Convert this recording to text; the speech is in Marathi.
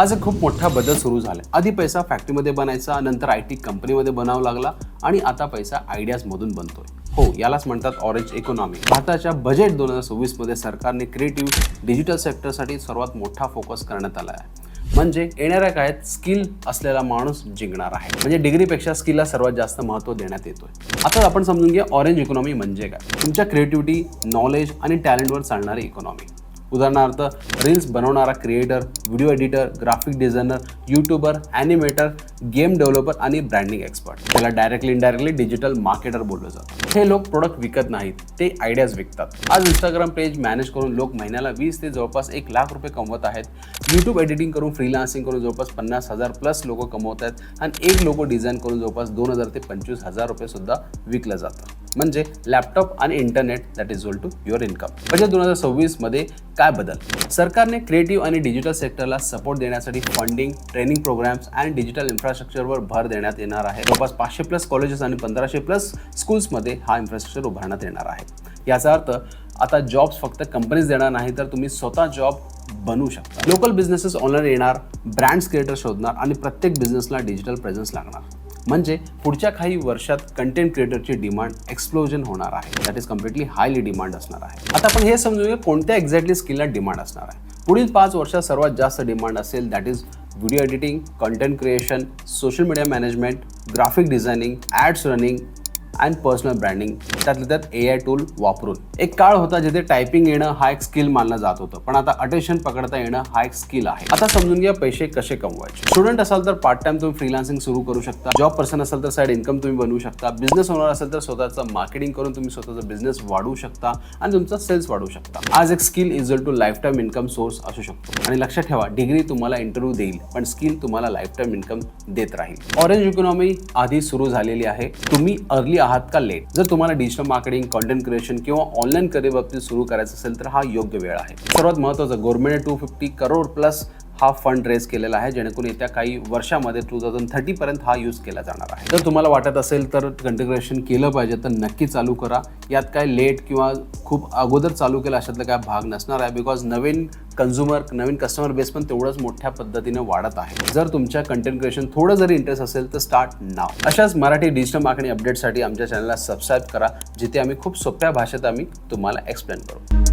आज एक खूप मोठा बदल सुरू झाला आधी पैसा फॅक्टरीमध्ये बनायचा नंतर आय टी कंपनीमध्ये बनावा लागला आणि आता पैसा आयडियाजमधून बनतोय. हो यालाच म्हणतात ऑरेंज इकॉनॉमी भारताच्या बजेट दोन हजार सव्वीसमध्ये सरकारने क्रिएटिव्ह डिजिटल सेक्टरसाठी सर्वात मोठा फोकस करण्यात आला आहे. म्हणजे येणाऱ्या काळात स्किल असलेला माणूस जिंकणार आहे. म्हणजे डिग्रीपेक्षा स्किलला सर्वात जास्त महत्त्व देण्यात येतोय. आता आपण समजून घ्या ऑरेंज इकॉनॉमी म्हणजे काय? तुमच्या क्रिएटिव्हिटी नॉलेज आणि टॅलेंटवर चालणारी इकॉनॉमी उदाहरणार्थ रील्स बनवणारा creator video editor graphic designer YouTuber animator game developer आणि ब्रँडिंग एक्सपर्ट त्याला डायरेक्टली इनडायरेक्टली डिजिटल मार्केटर बोललं जातं. हे लोक प्रोडक्ट विकत नाहीत ते आयडियाज विकतात. आज इंस्टाग्राम पेज मॅनेज करून लोक महिन्याला वीस ते जवळपास एक लाख रुपये कमवत आहेत. यूट्यूब एडिटिंग करून फ्रीलान्सिंग करून जवळपास पन्नास हजार प्लस लोक कमवत आहेत. आणि एक लोक डिझाईन करून जवळपास दोन हजार ते पंचवीस हजार रुपये सुद्धा विकलं जातं. म्हणजे लॅपटॉप आणि internet that is to your income म्हणजे दोन हजार सव्वीसमध्ये काय बदल? सरकारने क्रिएटिव्ह आणि डिजिटल सेक्टरला सपोर्ट देण्यासाठी फंडिंग ट्रेनिंग प्रोग्राम्स आणि डिजिटल इन्फ्रास्ट्रक्चरवर भर देण्यात येणार आहे. जवळपास पाचशे प्लस कॉलेजेस आणि पंधराशे प्लस स्कूल्समध्ये हा इन्फ्रास्ट्रक्चर उभारण्यात येणार आहे. याचा अर्थ आता जॉब्स फक्त कंपनीज देणार नाही तर तुम्ही स्वतः जॉब बनवू शकता. लोकल बिझनेसेस ऑनलाईन येणार ब्रँड्स क्रिएटर शोधणार आणि प्रत्येक बिझनेसला डिजिटल प्रेझेन्स लागणार. म्हणजे पुढच्या काही वर्षात कंटेंट क्रिएटरची डिमांड एक्सप्लोजन होणार आहे. That is completely highly demand असणार आहे. आता आपण हे समजूया कोणत्या एक्झॅक्टली स्किलला डिमांड असणार आहे. पुढील पाच वर्षात सर्वात जास्त डिमांड असेल that is video editing content creation social media management graphic designing ads running and personal branding त्यातल्या त्यात ए आय टूल वापरून. एक काळ होता जिथे टायपिंग येणं हा एक स्किल मानलं जात होतं. पण आता अटेन्शन पकडता येणं हा एक स्किल आहे. आता समजून घ्या पैसे कसे कमवायचे. स्टुडंट असाल तर पार्ट टाइम तुम्ही फ्रीलान्सिंग सुरू करू शकता. जॉब पर्सन असाल तर साईड इन्कम तुम्ही बनवू शकता. बिझनेस ओनर असेल तर स्वतःचं मार्केटिंग करून तुम्ही स्वतःचा बिझनेस वाढवू शकता आणि तुमचा सेल्स वाढवू शकता. आज एक skill equal to lifetime income source असू शकतो. आणि लक्षात ठेवा डिग्री तुम्हाला इंटरव्ह्यू देईल पण स्किल तुम्हाला लाईफ टाईम इन्कम देत राहील. ऑरेंज इकॉनॉमी आधी सुरू झालेली आहे. तुम्ही अर्ली आहात का लेट जर तुम्हाला डिजिटल मार्केटिंग कॉन्टेंट क्रिएशन किंवा ऑनलाईन करिअर बाबतीत सुरू करायचं असेल तर हा योग्य वेळ आहे. सर्वात महत्त्वाचं government two fifty crore plus हा फंड रेज केलेला आहे जेणेकरून येत्या काही वर्षामध्ये टू थाउजंड थर्टीपर्यंत हा यूज केला जाणार आहे. जर तुम्हाला वाटत असेल तर कंटिग्रेशन केलं पाहिजे तर नक्की चालू करा. यात काय लेट किंवा खूप अगोदर चालू केला अशातला काय भाग नसणार आहे बिकॉज नवीन कन्झ्युमर नवीन कस्टमर बेस पण तेवढंच मोठ्या पद्धतीनं वाढत आहे. जर तुमच्या कंटेंट क्रिएशन थोडं जरी इंटरेस्ट असेल तर स्टार्ट नाव अशाच मराठी डिजिटल मार्केटिंग अपडेटसाठी आमच्या चॅनलला सबस्क्राईब करा जिथे आम्ही खूप सोप्या भाषेत आम्ही तुम्हाला एक्सप्लेन करू.